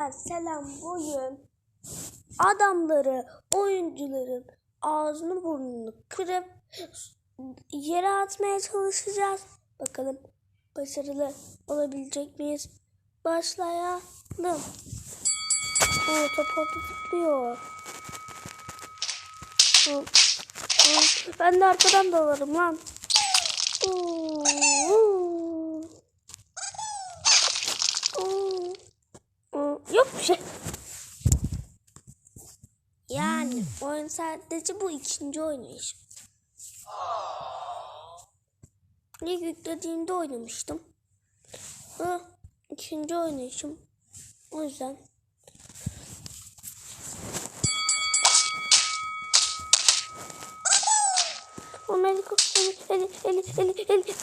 Selam bugün adamları, oyuncuların ağzını burnunu kırıp yere atmaya çalışacağız. Bakalım başarılı olabilecek miyiz? Başlayalım. Oo, top orada oo, Ben de arkadan dalarım lan. Oo. Oo. Oo, Yok bir şey. Oyun sadece bu ikinci oynayışım. İlk yüklediğimde oynamıştım. Bu ikinci oynayışım. O yüzden. Onu eli, eli, eli, eli, eli.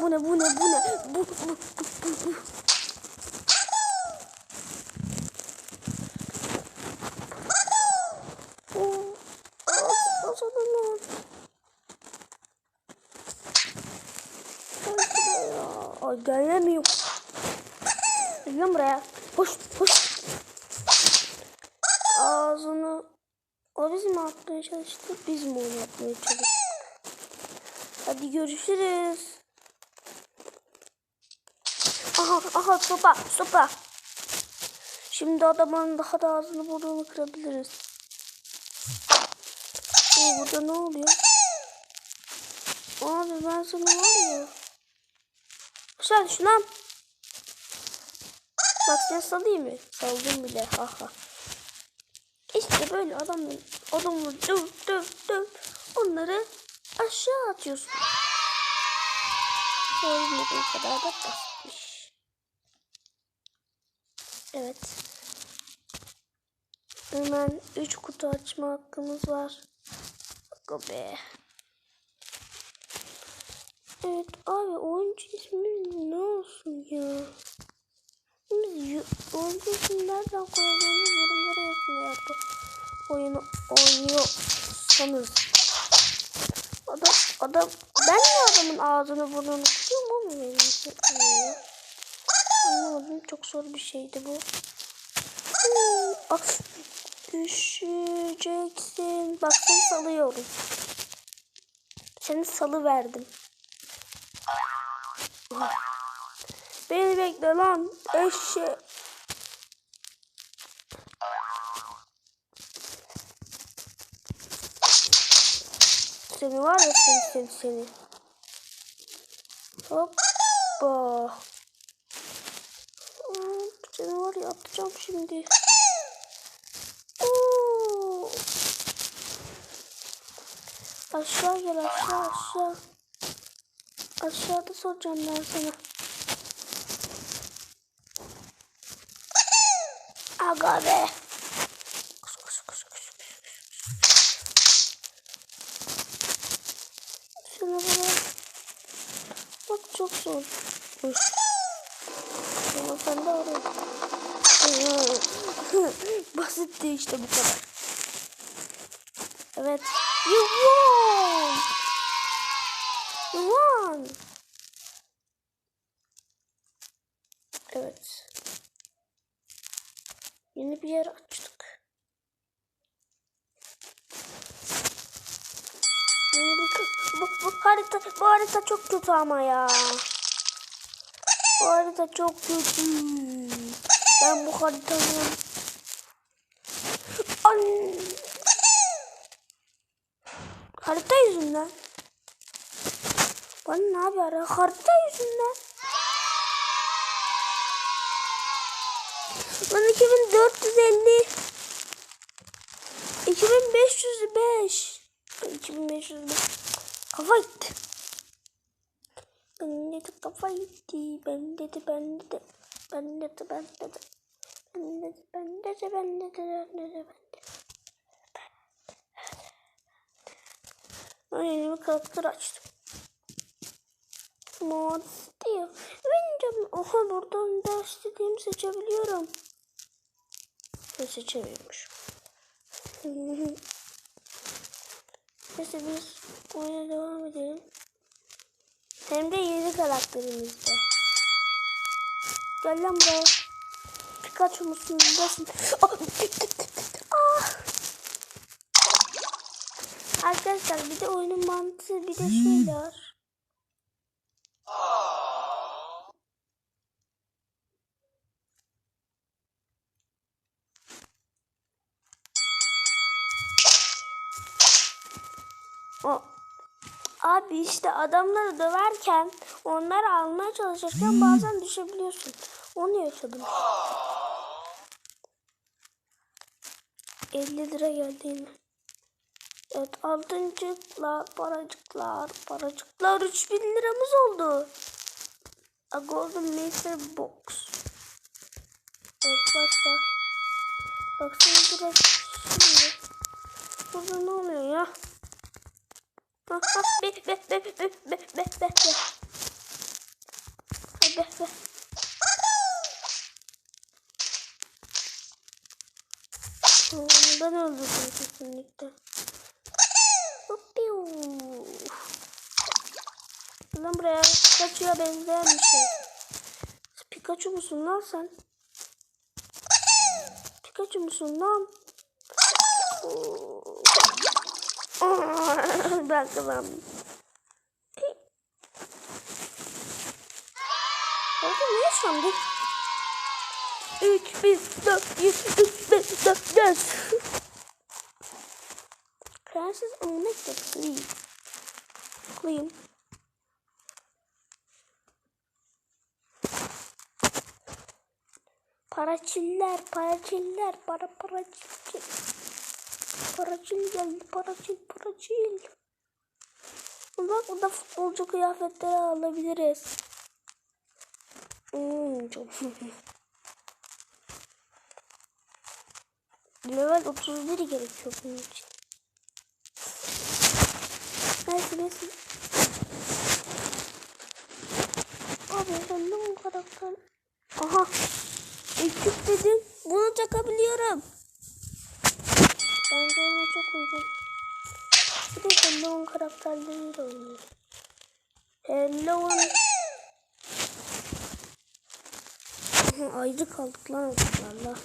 Bu ne, bu ne, bu ne? Bu, bu, bu, bu, bu. Oo, aa, zıplasana lan. Ay buraya. Ay gelemiyorum. Gel lan buraya. Hoş, hoş. Ağzını... O bizim atmaya çalıştı? Biz mi onu atmaya çalıştık? Hadi görüşürüz. Aha, aha sopa, sopa. Şimdi adamın daha da ağzını burnunu kırabiliriz. Oo, burada ne oluyor? Abi ben sana var ya. Düş lan. Bak sen salayım mı? Saldım bile. Haha. İşte böyle adamın adamı döv döv döv. Onları aşağı atıyorsun. Söylediğim kadar da basitmiş. Evet. Hemen 3 kutu açma hakkımız var. Aga be. Evet abi oyuncu ismi ne olsun ya? Biz oyuncu ismi nereden koyacağımız yorumlara yazın eğer bu oyunu oynuyorsanız. Adam, adam, ben mi adamın ağzını burnunu tutuyorum o mu benim için? Anlamadım çok zor bir şeydi bu. Hmm, ah, düşeceksin. Bak seni salıyorum. Seni salı verdim. Beni bekle lan eşe. Seni var ya seni seni seni. Hoppa. Hop, Seni var ya atacağım şimdi. Oo. Aşağı gel aşağı aşağı. Aşağıda soracağım ben sana. Aga be. Koş koş koş koş. Şuna bana. Bak çok zor. Koş. Ama sen de oraya. Basitti işte bu kadar. Evet. You won. You won. Evet. Yeni bir yer açtık. Yeni bir bu, bu harita bu harita çok kötü ama ya. Bu harita çok kötü. Ben bu haritanın An... Harita yüzünden. Bana ne haber? Harita yüzünden. Ben 2450 2505 2505 Kafa gitti. Bende de kafa gitti. Bende de bende de bende de bende de bende de bende de bende de bende de bende Ben yeni bir karakter açtım. Mod diyor. Bence oha buradan da istediğimi seçebiliyorum. Ne seçemiyormuş. Neyse biz oyuna devam edelim. Hem de yeni karakterimizde. Gel lan buraya. Pikachu musun? Nesin? Ah! Arkadaşlar bir de oyunun mantığı bir de şöyle var. O Abi işte adamları döverken onları almaya çalışırken bazen düşebiliyorsun. Onu yaşadım. 50 lira geldi yine. Evet altıncıklar, paracıklar, paracıklar 3000 liramız oldu. A Golden Master Box. Evet başka. Baksana direkt şimdi. Burada ne oluyor ya? Ha ha be be be be be be be be be. Be. Ondan öldürdüm kesinlikle. Lan buraya Pikachu'ya benzeyen bir şey. Pikachu musun lan sen? Pikachu musun lan? Kazandım. Orada ne yaşandı? 3, 1, 4, 100, 3, 5, 4, 5. Prenses Unlimited, please. Clean. Paraçiller, paraçiller, para paraçil. Paraçil geldi, paraçil, paraçil. Bak burada futbolcu kıyafetleri alabiliriz. Hmm, çok Level 31 gerekiyor bunun için. Neyse neyse. Abi ben de bu karakter... Aha. Ekip dedim. Bunu takabiliyorum. Bence ona çok uygun. Bir de Hello'nun karakterleriyle oynuyor. Hello'nun... Aha, Ayrı kaldık lan onlarla.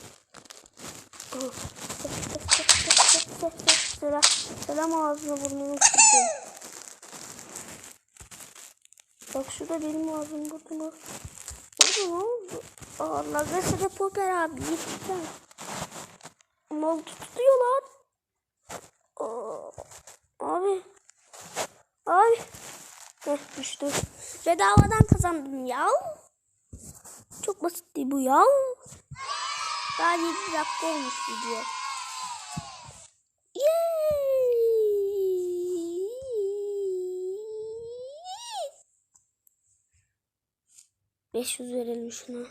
Selam, selam ağzına burnunu kırdım. Bak şurada benim ağzım burnunu. Burada ne oldu? Allah mesela Popper abi gitsen. Mal tutuyorlar. Abi. Abi. Heh düştü. Bedavadan kazandım ya. Çok basitti bu ya. Daha 7 dakika olmuş video. Yay! 500 verelim şuna.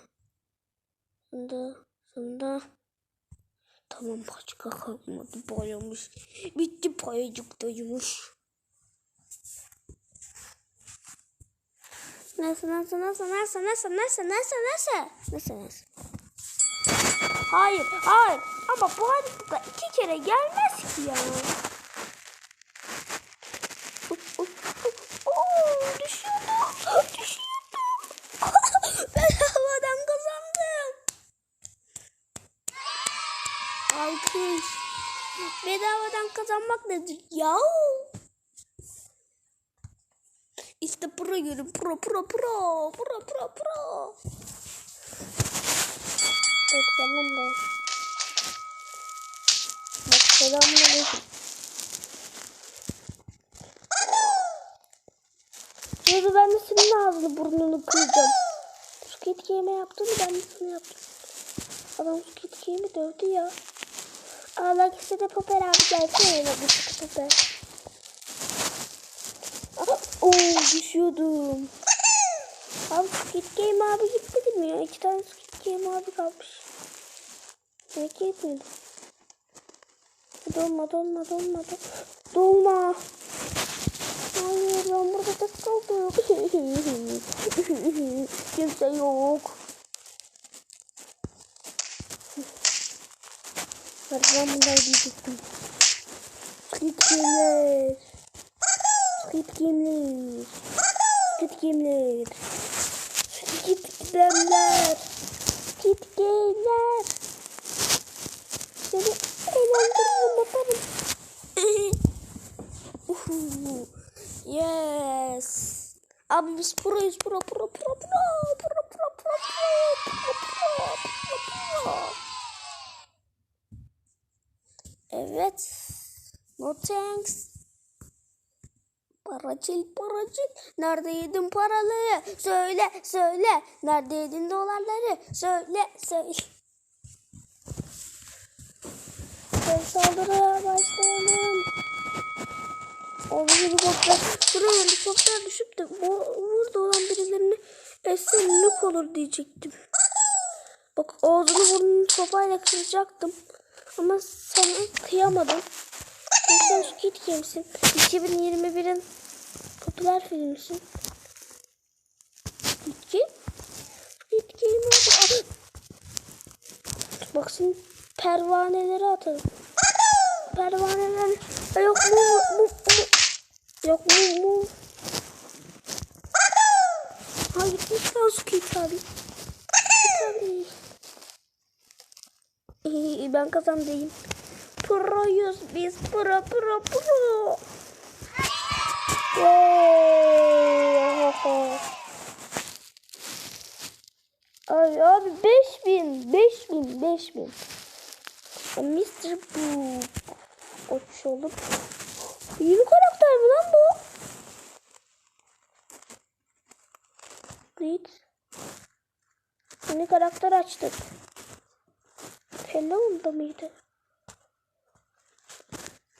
Sonunda, sonunda. Tamam başka kalmadı boyamış. Bitti payacık dayımış. Nasıl nasıl nasıl nasıl nasıl nasıl nasıl nasıl nasıl nasıl Hayır hayır ama bu harita iki kere gelmez ki ya. Oo, düşüyordum. Düşüyordum. ben havadan kazandım. Alkış. Bedavadan nedir ya? İşte pro yürü pro pro pro pro pro pro. Evet tamam da. Bak selamünaleyküm. Şimdi ben de senin ağzını burnunu kıracağım. Squid Game'e yaptım ben de sana yaptım. Adam Squid Game'i dövdü ya. Allah işte de Popper abi gelsene öyle bu sıkı Popper. Oo düşüyordum. Abi Squid Game abi gitmedi mi ya? İki tane Squid Game abi kalmış. Belki yetmedi. Dolma dolma dolma dolma. Dolma. Hayır ben burada tek kaldım. Kimse yok. Bak ben bunları diyecektim. Squid Game'ler. Squid Game'ler. Squid Game'ler. Squid Game'ler. Squid Game'ler. Seni eğlendiririm bakarım. Uhu. Yes. Abi biz proyuz pro pro pro pro pro pro pro pro pro pro pro pro Evet. No thanks. Paracıl paracıl. Nerede yedin paraları? Söyle söyle. Nerede yedin dolarları? Söyle söyle. Sen saldırıya başlayalım. O bir helikopter. Buraya helikopter düşüp de bu, burada olan birilerini esenlik olur diyecektim. Bak ağzını burnunu sopayla kıracaktım. Ama sana kıyamadım. Sen Squid Games'in 2021'in popüler filmisin. Squid Game? Squid Game oldu. Bak şimdi pervaneleri atalım. Pervaneler yok mu mu mu yok mu mu Ha gitmiş lan Squid abi. Squid abi. İyi, ben kazandım. Proyuz biz pro pro pro. Wow. Abi abi 5000 5000 5000. Mr. Bu açalım. Yeni karakter mi lan bu? Git. Yeni karakter açtık. Hello'da mıydı?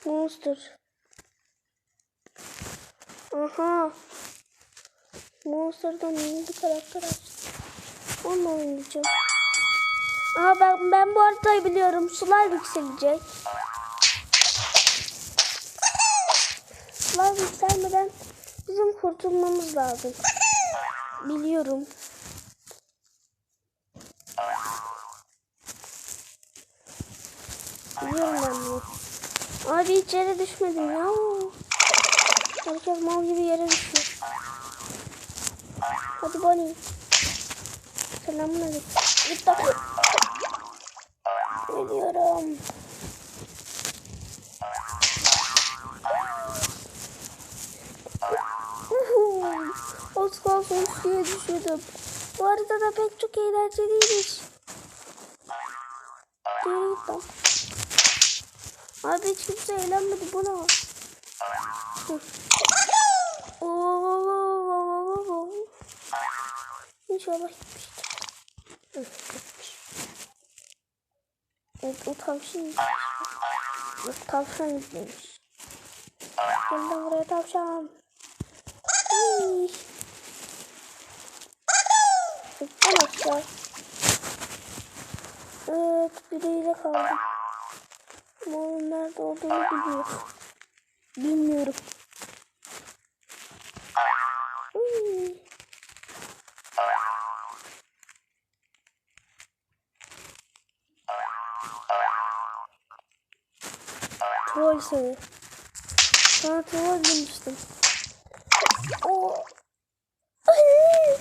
Monster. Aha. Monster'dan yeni bir karakter açtım. Onunla oynayacağım. Aha ben, ben bu haritayı biliyorum. Sular yükselecek. Sular yükselmeden bizim kurtulmamız lazım. Biliyorum. Biliyorum ben bunu. Abi hiç yere düşmedim ya. Herkes mal gibi yere düşüyor. Hadi Bonnie. Selamun aleyküm. Git bak. Geliyorum. Az kalsın suya düşüyordum. Bu arada da pek çok eğlenceliymiş. Geri git lan. Abi hiç kimse eğlenmedi bu ne? İnşallah gitmiştir. Evet o tavşan Yok tavşan gitmemiş. Gel lan buraya tavşan. Gittim aşağı. Evet biriyle kaldım. Ama onun nerede olduğunu biliyorum. Bilmiyorum. Hmm. Troll seni. Sana troll demiştim. O. Ay.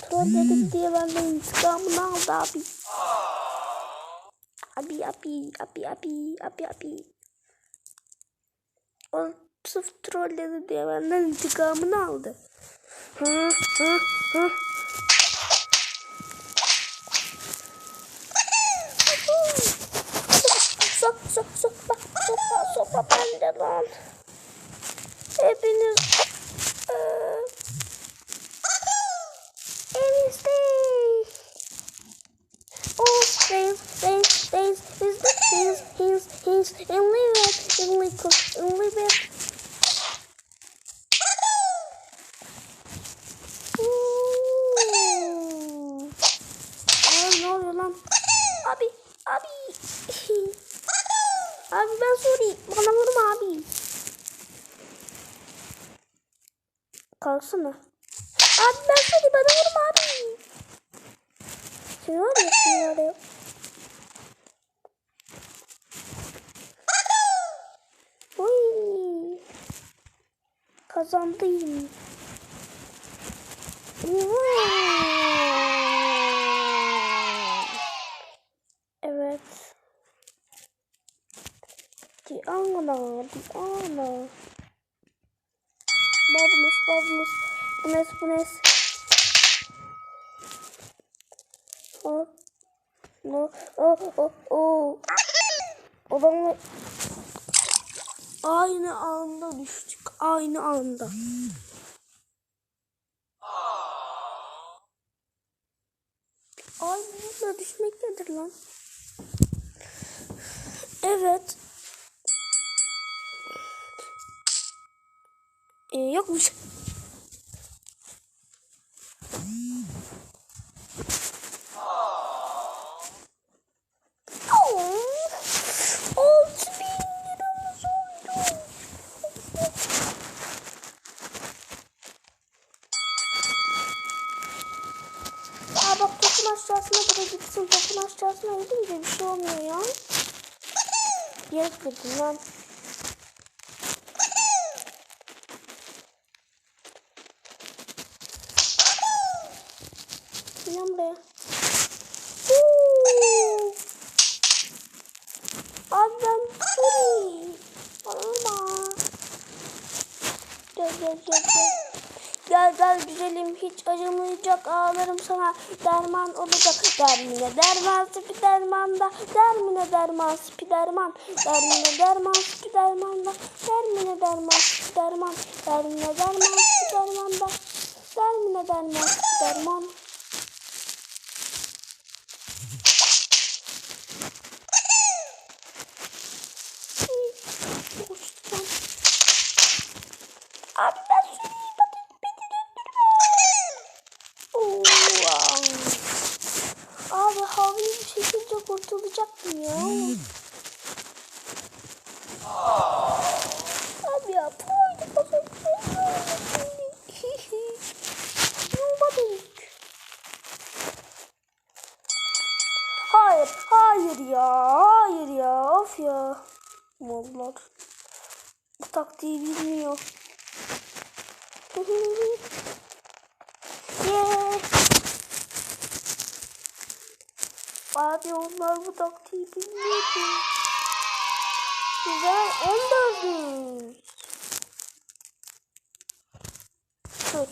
Troll dedik diye benden intikamını aldı abi. Abi abi abi abi abi. O sırf trolledi diye benden intikamını aldı. Hı hı hı. Sok sok sok bak sopa sopa bende lan. Hepiniz is the hands, hands, hands, and leave it, and leave it, and leave it. Abi, abi. abi ben sorry, bana vurma abi. Kalksana. Abi ben sorry, bana vurma abi. Seni var ya, seni var Oy. Kazandım. Evet. Diana, Diana. Babamız, babamız. Bu ne, bu ne? Oh, no, oh, oh, oh. Odamla aynı anda düştük. Aynı anda. Aynı anda düşmek nedir lan? Evet. Ee, yokmuş. Oo, altı bin liramız oldu. Aa bak topun gitsin. Topun aşağısına gidince bir şey olmuyor ya. Yetmedin lan. Gel buraya. Huu. Abi ben sorry. Olma. Gel gel gel gel. Gel gel güzelim hiç ağlarım sana. Derman olacak. Dermine derman sipi dermanda dermine derman sipi derman dermine derman sipi dermanda dermine derman sipi derman dermine derman sipi dermanda dermine derman sipi derman Uçtum. Abi ben seni bakın beni döndürme. Oo, wow. Abi havayı bir şekilde kurtulacaktım ya. Abi ya poydu kafam. Yolma dönük. Hayır, ya, hayır ya, of ya. Vallahi bu taktiği bilmiyor. yeah. Abi onlar bu taktiği bilmiyordu. Güzel 14. Dur.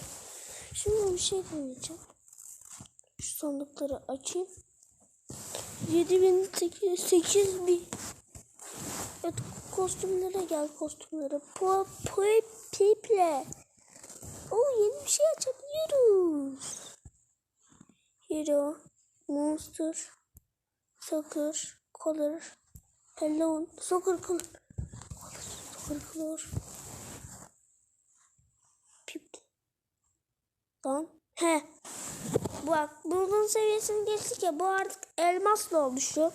Şimdi bir şey deneyeceğim. Şu sandıkları açayım. 7800 8000 Evet kostümlere gel kostümlere. Po po piple. Oo yeni bir şey açabiliyoruz. Hero, Monster, Soccer, Color, Hello, Soccer Color, Soccer Color, Pip. Lan. He. Bak bunun seviyesini geçtik ya bu artık elmasla oldu şu.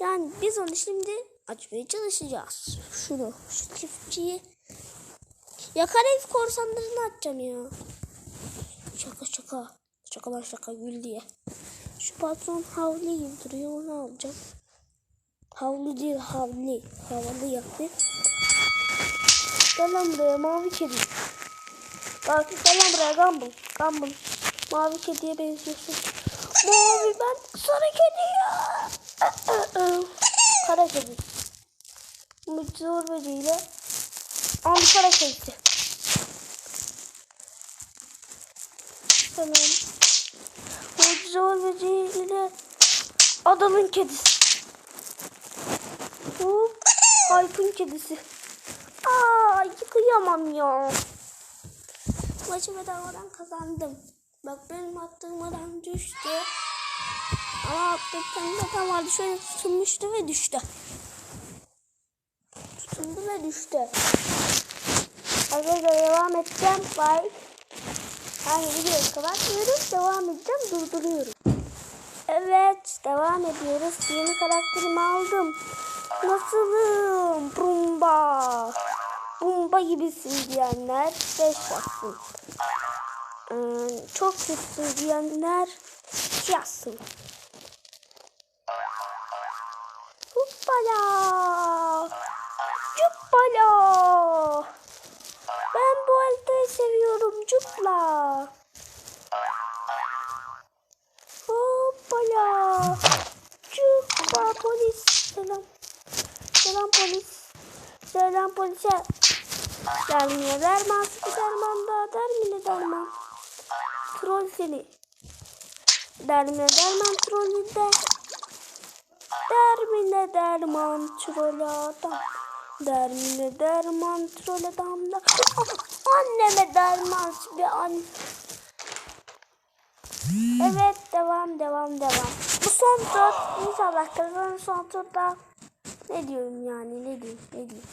Yani biz onu şimdi açmaya çalışacağız. Şunu, şu çiftçiyi. Ya Karayip korsanlarını açacağım ya. Şaka şaka. Şakalar şaka gül diye. Şu patron havli gibi duruyor onu alacağım. Havlu değil havli. Havalı yaptı. Gel lan buraya mavi kedi. Bak gel lan buraya Gumball. Gumball. Mavi kediye benziyorsun. Mavi ben sarı kedi ya. Kara kedi. Mucizor böceğiyle Ankara kedisi. Tamam. Mucizor böceğiyle adamın kedisi. Bu Hayp'ın kedisi. Aa yıkayamam ya. Maçı bedavadan kazandım. Bak benim attığım adam düştü. Ama attığım tam vardı. Şöyle tutunmuştu ve düştü. Tutundu ve düştü. Arkadaşlar devam edeceğim. Bye. Yani videoyu kapatmıyorum. Devam edeceğim. Durduruyorum. Evet. Devam ediyoruz. Yeni karakterimi aldım. Nasılım? Bumba. Bumba gibisin diyenler 5 bassın. Ee, çok kötüsün diyenler yazsın. Hoppala. Cuppala. Ben bu haritayı seviyorum. Cupla. Hoppala. Cupla polis. Selam. Selam polis. Selam polise. Dermine derman derman da dermine derman. Troll seni. Dermine derman trollü de. Dermine derman troll adam. Dermine derman troll adam da. Anneme derman bir anne. Evet devam devam devam. Bu son tur inşallah kazanır son turda. Ne diyorum yani ne diyeyim ne diyeyim.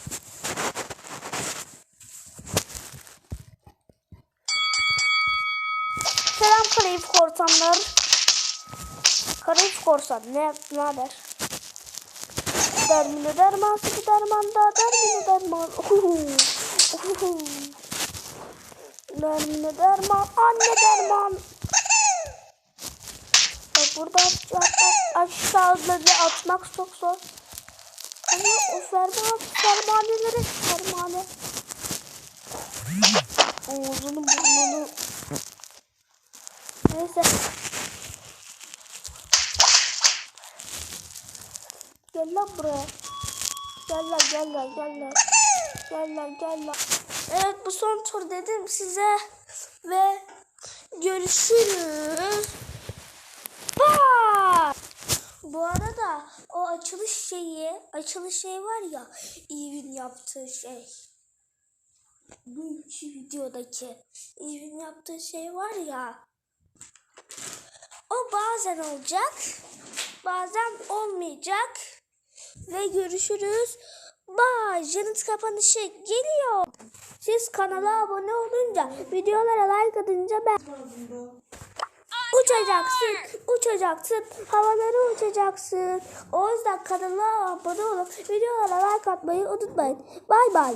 Selam Karayip korsanlar. Karayip korsan ne ne haber? Dermine derman sıkı derman da dermine derman. Uhuhu. Uhuhu. Dermine derman anne derman. Bak burada. Aşağıda atmak çok zor. Ama o ferman, fermaneleri fermane. Ağzını burnunu. Neyse. Gel lan buraya. Gel lan gel lan gel lan. Gel lan gel lan. Evet bu son tur dedim size. Ve görüşürüz. Bye. Bu arada o açılış şeyi, açılış şey var ya, İyivin yaptığı şey. Bugünkü videodaki İyivin yaptığı şey var ya. O bazen olacak, bazen olmayacak. Ve görüşürüz. Bye. Janet kapanışı geliyor. Siz kanala abone olunca, videolara like atınca ben uçacaksın, uçacaksın, havalara uçacaksın. O yüzden kanala abone olup videolara like atmayı unutmayın. Bay bay.